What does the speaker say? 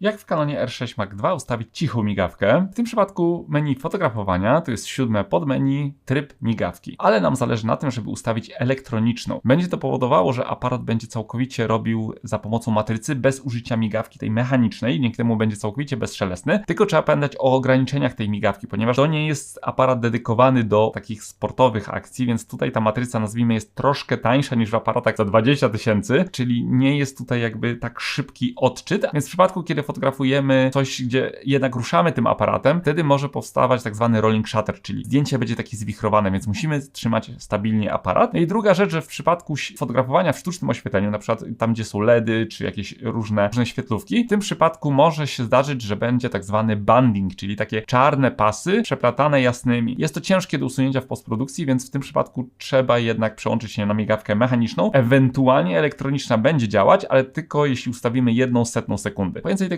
Jak w Canonie R6 Mark II ustawić cichą migawkę? W tym przypadku menu fotografowania to jest siódme podmenu tryb migawki, ale nam zależy na tym, żeby ustawić elektroniczną. Będzie to powodowało, że aparat będzie całkowicie robił za pomocą matrycy bez użycia migawki tej mechanicznej, dzięki temu będzie całkowicie bezszelestny, tylko trzeba pamiętać o ograniczeniach tej migawki, ponieważ to nie jest aparat dedykowany do takich sportowych akcji, więc tutaj ta matryca nazwijmy jest troszkę tańsza niż w aparatach za 20 tysięcy, czyli nie jest tutaj jakby tak szybki odczyt, więc w przypadku, kiedy fotografujemy coś, gdzie jednak ruszamy tym aparatem, wtedy może powstawać tak zwany rolling shutter, czyli zdjęcie będzie takie zwichrowane, więc musimy trzymać stabilnie aparat. No i druga rzecz, że w przypadku fotografowania w sztucznym oświetleniu, na przykład tam, gdzie są LEDy, czy jakieś różne, różne świetlówki, w tym przypadku może się zdarzyć, że będzie tak zwany banding, czyli takie czarne pasy przeplatane jasnymi. Jest to ciężkie do usunięcia w postprodukcji, więc w tym przypadku trzeba jednak przełączyć się na migawkę mechaniczną. Ewentualnie elektroniczna będzie działać, ale tylko jeśli ustawimy jedną setną sekundy. Więcej